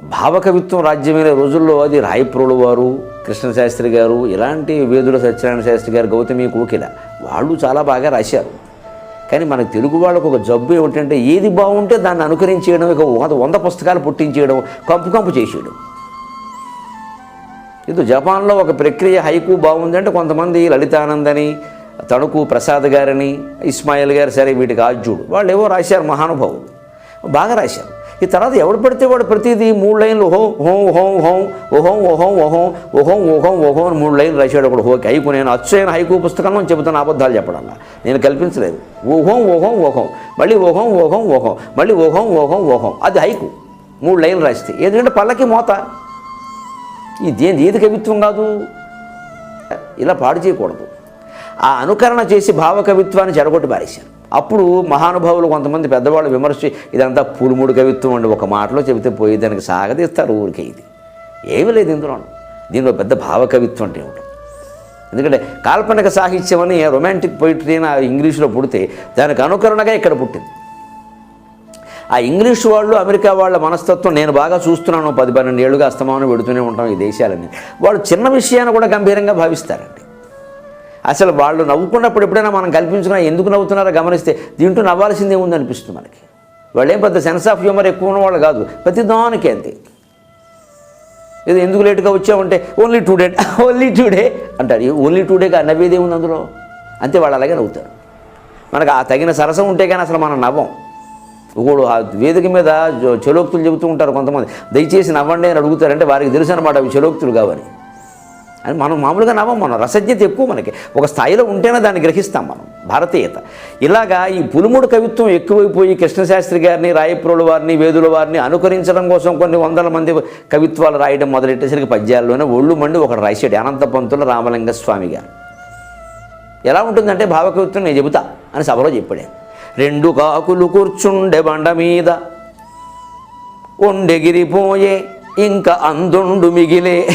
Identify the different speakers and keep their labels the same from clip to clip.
Speaker 1: భావకవిత్వం రాజ్యమైన రోజుల్లో అది రాయప్రోలు వారు కృష్ణశాస్త్రి గారు ఇలాంటి వేదుల సత్యనారాయణ శాస్త్రి గారు గౌతమి కోకిల వాళ్ళు చాలా బాగా రాశారు. కానీ మన తెలుగు వాళ్ళకు ఒక జబ్బు ఏమిటంటే ఏది బాగుంటే దాన్ని అనుకరించేయడం ఇక వంద వంద పుస్తకాలు పుట్టించేయడం కంపు కంపు చేసేయడం. ఇది జపాన్లో ఒక ప్రక్రియ హైకు బాగుందంటే కొంతమంది లలితానంద్ అని తణుకు ప్రసాద్ గారని ఇస్మాయిల్ గారు సరే వీటికి ఆజ్యుడు వాళ్ళు ఏవో రాశారు మహానుభావులు. బాగా రాశారు ఈ తర్వాత ఎవడు పడితే వాడు ప్రతిదీ మూడు లైన్లు హోం హోం హోం హోం ఓహోం ఓహోం ఓహోం ఓహోం ఓహోం ఓహోం అని మూడు లైన్లు రాశాడు ఒకడు ఓకే హైకు నేను అచ్చైన హైకు పుస్తకంలో చెబుతాను అబద్ధాలు చెప్పడంలా నేను కల్పించలేదు ఓహోం ఓహోం ఓహోం మళ్ళీ ఓహోం ఓహోం ఓహోం మళ్ళీ ఓహోం ఓహోం ఓహోం అది హైకు మూడు లైన్లు రాస్తే ఎందుకంటే పల్లకి మోత ఇది ఏది కవిత్వం కాదు ఇలా పాడు చేయకూడదు ఆ అనుకరణ చేసి భావకవిత్వాన్ని చెడగొట్టి పారేశారు అప్పుడు మహానుభావులు కొంతమంది పెద్దవాళ్ళు విమర్శ ఇదంతా పులుముడు కవిత్వం అండి ఒక మాటలో చెబితే పోయి దానికి సాగదీస్తారు ఊరికే ఇది. ఏమీ లేదు ఇందులో దీనిలో పెద్ద భావకవిత్వం అంటే ఏమిటి. ఎందుకంటే కాల్పనిక సాహిత్యం అని రొమాంటిక్ పొయిటరీ అని ఆ ఇంగ్లీష్లో పుడితే దానికి అనుకరణగా ఇక్కడ పుట్టింది. ఆ ఇంగ్లీష్ వాళ్ళు అమెరికా వాళ్ళ మనస్తత్వం నేను బాగా చూస్తున్నాను పది పన్నెండు ఏళ్ళుగా అస్తమానం పెడుతూనే ఉంటాం ఈ దేశాలని వాళ్ళు చిన్న విషయాన్ని కూడా గంభీరంగా భావిస్తారు. అసలు వాళ్ళు నవ్వుకున్నప్పుడు ఎప్పుడైనా మనం కల్పించుకున్నా ఎందుకు నవ్వుతున్నారో గమనిస్తే దీంట్లో నవ్వాల్సిందే ఉంది అనిపిస్తుంది మనకి. వాళ్ళు ఏం పెద్ద సెన్స్ ఆఫ్ హ్యూమర్ ఎక్కువ ఉన్న వాళ్ళు కాదు. ప్రతి దానికి అంతే. ఇది ఎందుకు లేటుగా వచ్చామంటే only two day only two day అంటారు. ఓన్లీ టూ డేగా నవ్వేదే ఉంది అందులో? అంతే వాళ్ళు అలాగే నవ్వుతారు. మనకు ఆ తగిన సరసం ఉంటే కానీ అసలు మనం నవ్వం. ఒకడు ఆ వేదిక మీద చెలోక్తులు చలోక్తులు చెబుతూ ఉంటారు కొంతమంది. దయచేసి నవ్వండి అని అడుగుతారంటే వారికి తెలుసు అనమాట అవి చెలోక్తులు కావని. అని మనం మామూలుగా నవ్వం మనం. రసజ్ఞత ఎక్కువ మనకి. ఒక స్థాయిలో ఉంటేనే దాన్ని గ్రహిస్తాం మనం. భారతీయత. ఇలాగా ఈ పులుముడు కవిత్వం ఎక్కువైపోయి కృష్ణశాస్త్రి గారిని రాయప్రోలు వారిని వేదుల వారిని అనుకరించడం కోసం కొన్ని వందల మంది కవిత్వాలు రాయడం మొదలెట్టేసరికి పద్యాల్లోనే ఒళ్ళు మండి ఒకడు రాశాడు అనంత పంతుల రామలింగ స్వామి గారు. ఎలా ఉంటుందంటే భావకవిత్వం నేను చెబుతా అని సభలో చెప్పాడు. రెండు కాకులు కూర్చుండే బండ మీద ఒండెగిరిపోయే ఇంకా అందుండు మిగిలే.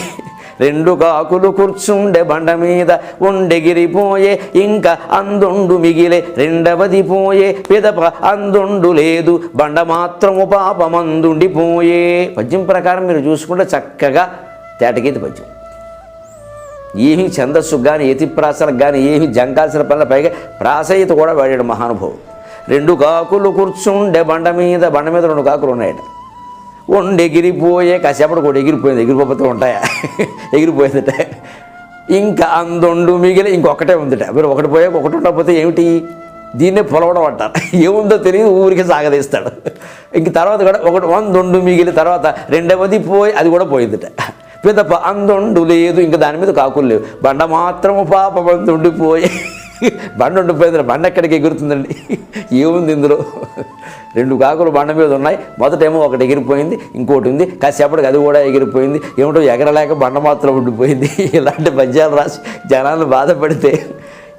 Speaker 1: రెండు కాకులు కూర్చుండే బండ మీద ఉండెగిరిపోయే ఇంకా అందుండు మిగిలే. రెండవది పోయే పిదప అందుండు లేదు బండ మాత్రము పాపమందుండిపోయే పద్యం ప్రకారం మీరు చూసుకుంటే చక్కగా తేటగీతి పద్యం. ఏమి ఛందస్సుకు కానీ యతిప్రాసలకు కానీ ఏమి జంకాల్సిన పనుల పైగా ప్రాసయిత కూడా వాడాడు మహానుభావుడు. రెండు కాకులు కూర్చుండే బండ మీద బండ మీద రెండు కాకులు ఉన్నాయట. ఎగిరిపోయే కాసేపటి కూడా ఎగిరిపోయింది ఎగిరిపోతే ఉంటాయా? ఎగిరిపోయిందట. ఇంకా అందొండు మిగిలి ఇంకొకటే ఉందిట. మీరు ఒకటి పోయాక ఒకటి ఉండకపోతే ఏమిటి? దీన్నే పొలవడం అంటారు. ఏముందో తెలియదు ఊరికి సాగదీస్తాడు. ఇంక తర్వాత కూడా ఒకటి వందొండు మిగిలి తర్వాత రెండవది పోయి అది కూడా పోయిందిట. పిదప అందొండు లేదు ఇంకా దాని మీద కాకులు లేవు. బండ మాత్రము పాప ఉండిపోయి బండ ఉండిపోయింది బండ ఎక్కడికి ఎగురుతుందండి? ఏముంది ఇందులో? రెండు కాకులు బండ మీద ఉన్నాయి. మొదటేమో ఒకటి ఎగిరిపోయింది ఇంకోటి ఉంది. కాసేపటికి అది కూడా ఎగిరిపోయింది. ఏమిటో ఎగరలేక బండ మాత్రం ఉండిపోయింది. ఇలాంటి పద్యాలు రాసి జనాలను బాధపడితే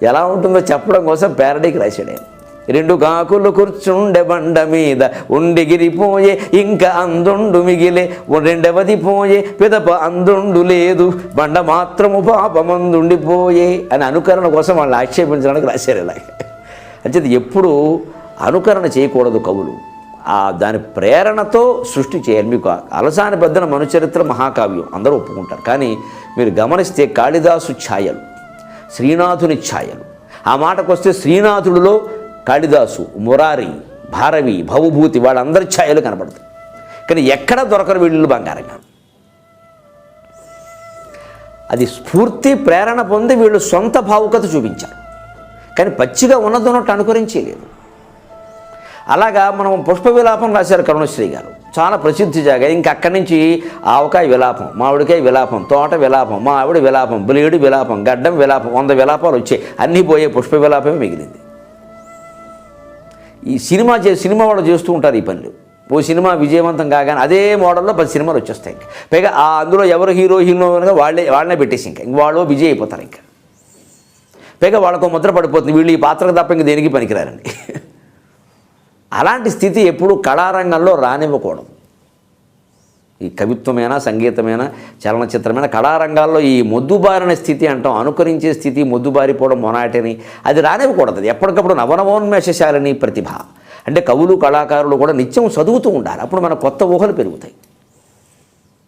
Speaker 1: ఎలా ఉంటుందో చెప్పడం కోసం పేరడీకి రాశాడు రెండు కాకులు కూర్చుండే బండ మీద ఉండిగిరిపోయే ఇంకా అందుండు మిగిలే. రెండవది పోయే పిదప అందుండు లేదు. బండ మాత్రము పాపమందుండిపోయే అని అనుకరణ కోసం వాళ్ళు ఆక్షేపించడానికి రాశారు ఇలాగే అంచేది ఎప్పుడు అనుకరణ చేయకూడదు కవులు. ఆ దాని ప్రేరణతో సృష్టి చేయాలి. మీకు అలసాని బద్దన మనుచరిత్ర మహాకావ్యం అందరూ ఒప్పుకుంటారు. కానీ మీరు గమనిస్తే కాళిదాసు ఛాయలు శ్రీనాథుని ఛాయలు. ఆ మాటకు వస్తే శ్రీనాథుడిలో కాళిదాసు మురారి భారవి భవభూతి వాళ్ళందరి ఛాయలు కనపడతాయి కానీ ఎక్కడ దొరకరు వీళ్ళు బంగారంగా? అది స్ఫూర్తి ప్రేరణ పొంది వీళ్ళు సొంత భావుకత చూపించారు. కానీ పచ్చిగా ఉన్నదన్నట్టు అనుకరించేలేదు. అలాగా మనం పుష్ప విలాపం రాశారు కరుణశ్రీ గారు. చాలా ప్రసిద్ధి జాగా. ఇంక అక్కడి నుంచి ఆవకాయ విలాపం మామిడికాయ విలాపం తోట విలాపం మా ఆవిడ విలాపం బ్లేడు విలాపం గడ్డం విలాపం వంద విలాపాలు వచ్చాయి. అన్నీ పోయే పుష్ప విలాపమే మిగిలింది. ఈ సినిమా చే సినిమా వాళ్ళు చేస్తూ ఉంటారు ఈ పనులు. ఓ సినిమా విజయవంతం కాగానే అదే మోడల్లో పది సినిమాలు వచ్చేస్తాయి ఇంకా. పైగా ఆ అందులో ఎవరు హీరో హీరో వాళ్ళే వాళ్ళనే పెట్టేసి ఇంకా. ఇంక వాళ్ళు విజయ్ అయిపోతారు ఇంకా. పైగా వాళ్ళకు ముద్ర పడిపోతుంది వీళ్ళు ఈ పాత్రకు తప్ప ఇంక దేనికి పనికిరారండి? అలాంటి స్థితి ఎప్పుడు కళారంగంలో రానివ్వకూడదు. ఈ కవిత్వమైనా సంగీతమైనా చలనచిత్రమైన కళారంగాల్లో ఈ మొద్దుబారిన స్థితి అంటాం అనుకరించే స్థితి మొద్దుబారిపోవడం మొనాటిని అది రానివ్వకూడదు. ఎప్పటికప్పుడు నవనవోన్మేషశాలిని ప్రతిభ. అంటే కవులు కళాకారులు కూడా నిత్యం చదువుతూ ఉండాలి. అప్పుడు మన కొత్త ఊహలు పెరుగుతాయి.